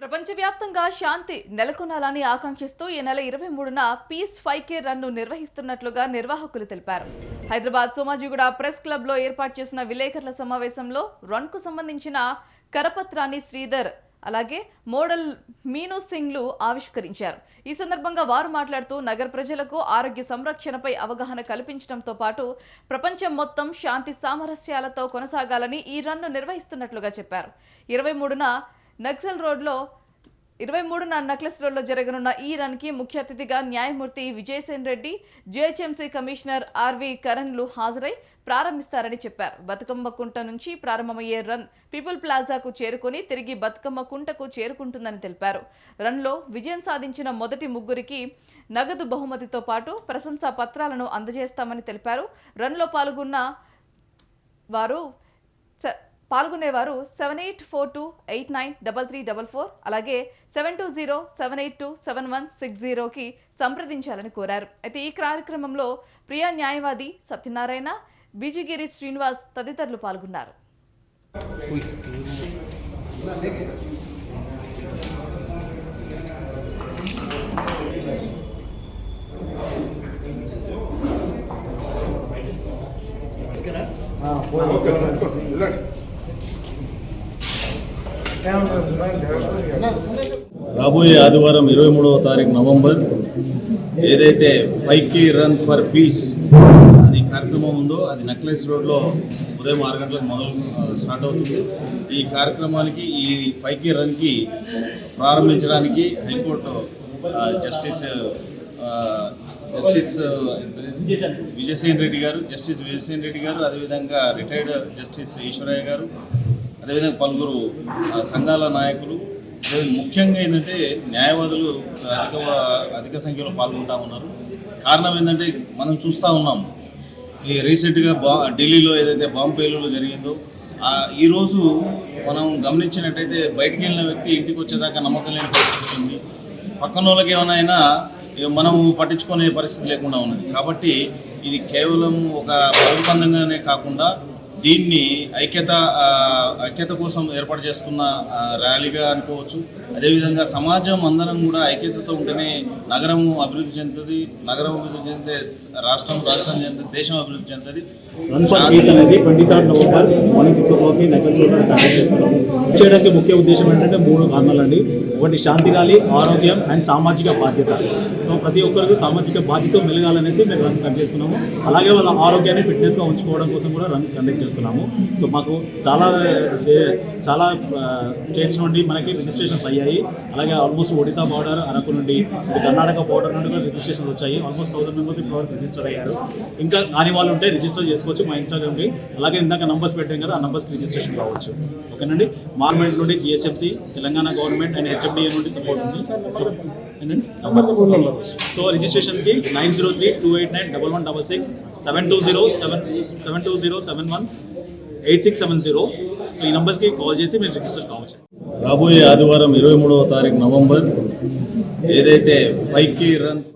ప్రపంచవ్యాప్తంగా శాంతి నెలకొనాలని ఆకాంక్షిస్తూ ఈ నెల ఇరవై మూడున పీస్ ఫైవ్ కే రన్ను నిర్వహిస్తున్నట్లుగా నిర్వాహకులు తెలిపారు. హైదరాబాద్ సోమాజిగూడ ప్రెస్ క్లబ్లో ఏర్పాటు చేసిన విలేకరుల సమావేశంలో రన్కు సంబంధించిన కరపత్రాన్ని శ్రీధర్ అలాగే మోడల్ మీను సింగ్లు ఆవిష్కరించారు. ఈ సందర్భంగా వారు మాట్లాడుతూ నగర ప్రజలకు ఆరోగ్య సంరక్షణపై అవగాహన కల్పించడంతో పాటు ప్రపంచం మొత్తం శాంతి సామరస్యాలతో కొనసాగాలని ఈ రన్ను నిర్వహిస్తున్నట్లుగా చెప్పారు. ఇరవై మూడున నక్సల్ రోడ్లో ఇరవై మూడున నక్లెస్ రోడ్లో జరగనున్న ఈ రన్కి ముఖ్య అతిథిగా న్యాయమూర్తి Vijaysen Reddy GHMC commissioner RV కరణ్లు హాజరై ప్రారంభిస్తారని చెప్పారు. బతుకమ్మ కుంట నుంచి ప్రారంభమయ్యే రన్ పీపుల్ ప్లాజాకు చేరుకొని తిరిగి బతుకమ్మ కుంటకు చేరుకుంటుందని తెలిపారు. రన్లో విజయం సాధించిన మొదటి ముగ్గురికి నగదు బహుమతితో పాటు ప్రశంసా పత్రాలను అందజేస్తామని తెలిపారు. రన్లో పాల్గొన్న వారు స- పాల్గొనేవారు seven eight four two eight nine double three double four అలాగే seven two zero seven eight two seven one six జీరోకి సంప్రదించాలని కోరారు. అయితే ఈ కార్యక్రమంలో ప్రియా న్యాయవాది సత్యనారాయణ బీజిగిరి శ్రీనివాస్ తదితరులు పాల్గొన్నారు. రాబోయే ఆదివారం ఇరవై మూడవ తారీఖు నవంబర్. ఏదైతే ఫైవ్కి రన్ ఫర్ పీస్ అది కార్యక్రమం ఉందో అది నెక్లెస్ రోడ్లో ఉదయం ఆరు గంటలకు మొదలు స్టార్ట్ అవుతుంది. ఈ కార్యక్రమానికి ఈ ఫైవ్కి రన్కి ప్రారంభించడానికి high court justice justice Vijaysen Reddy గారు జస్టిస్ విజయసేన్ రెడ్డి గారు అదేవిధంగా రిటైర్డ్ జస్టిస్ ఈశ్వరయ్య గారు అదేవిధంగా పలువురు సంఘాల నాయకులు ముఖ్యంగా ఏంటంటే న్యాయవాదులు అధిక అధిక సంఖ్యలో పాల్గొంటా ఉన్నారు. కారణం ఏంటంటే మనం చూస్తూ ఉన్నాం. ఈ రీసెంట్గా బా ఢిల్లీలో ఏదైతే బాంబు పేలులో జరిగిందో ఈరోజు మనం గమనించినట్టయితే బయటికి వెళ్ళిన వ్యక్తి ఇంటికి వచ్చేదాకా నమ్మకం లేని పరిస్థితి ఉంది. పక్కన వాళ్ళకి ఏమైనా అయినా మనం పట్టించుకునే పరిస్థితి లేకుండా ఉన్నది. కాబట్టి ఇది కేవలం ఒక పరుపందంగానే కాకుండా దీన్ని ఐక్యత ఐక్యత కోసం ఏర్పాటు చేస్తున్న ర్యాలీగా అనుకోవచ్చు. అదేవిధంగా సమాజం అందరం కూడా ఐక్యతతో ఉంటేనే నగరం అభివృద్ధి చెందుతుంది. నగరం అభివృద్ధి చెందితే రాష్ట్రం రాష్ట్రం చెందుతుంది. దేశం అభివృద్ధి చెందుతుంది. Twenty third November morning six ఓ క్లాక్కి నెక్లెస్ చేస్తున్నాము చేయడానికి ముఖ్య ఉద్దేశం ఏంటంటే మూడు కారణాలండి. ఒకటి శాంతి ర్యాలీ ఆరోగ్యం అండ్ సామాజిక బాధ్యత. సో ప్రతి ఒక్కరికి సామాజిక బాధ్యత మెలగాలనేసి మేము రన్ కండక్ట్ చేస్తున్నాము. అలాగే వాళ్ళ ఆరోగ్యాన్ని ఫిట్నెస్గా ఉంచుకోవడం కోసం కూడా రన్ కండక్ట్ చేస్తున్నాము. సో మాకు చాలా చాలా స్టేట్స్ నుండి మనకి రిజిస్ట్రేషన్స్ అయ్యాయి. అలాగే ఆల్మోస్ట్ ఒడిశా బార్డర్ అరకు నుండి కర్ణాటక బార్డర్ నుండి కూడా రిజిస్ట్రేషన్స్ వచ్చాయి. ఆల్మోస్ట్ థౌసండ్ మెంబర్స్ ఇప్పటివరకు రిజిస్టర్ అయ్యారు. ఇంకా కాని వాళ్ళు ఉంటే రిజిస్టర్ చేసుకోవచ్చు మా ఇన్స్టాగ్రామ్కి అలాగే ఇందాక నంబర్స్ పెట్టాం కదా ఆ నంబర్స్కి రిజిస్ట్రేషన్ కావచ్చు. ఓకేనండి మార్మెంట్ నుండి GHMC Telangana government and HMDA నుండి సపోర్ట్ ఉంది. So so రిజిస్ట్రేషన్కి nine zero three two eight nine double one double six seven two zero seven seven two zero seven one eight six seven zero. So ఈ నంబర్స్కి call చేసి మీరు register కావచ్చు. రాబోయే ఆదివారం ఇరవై మూడవ తారీఖు నవంబర్ ఏదైతే ఫైవ్ రన్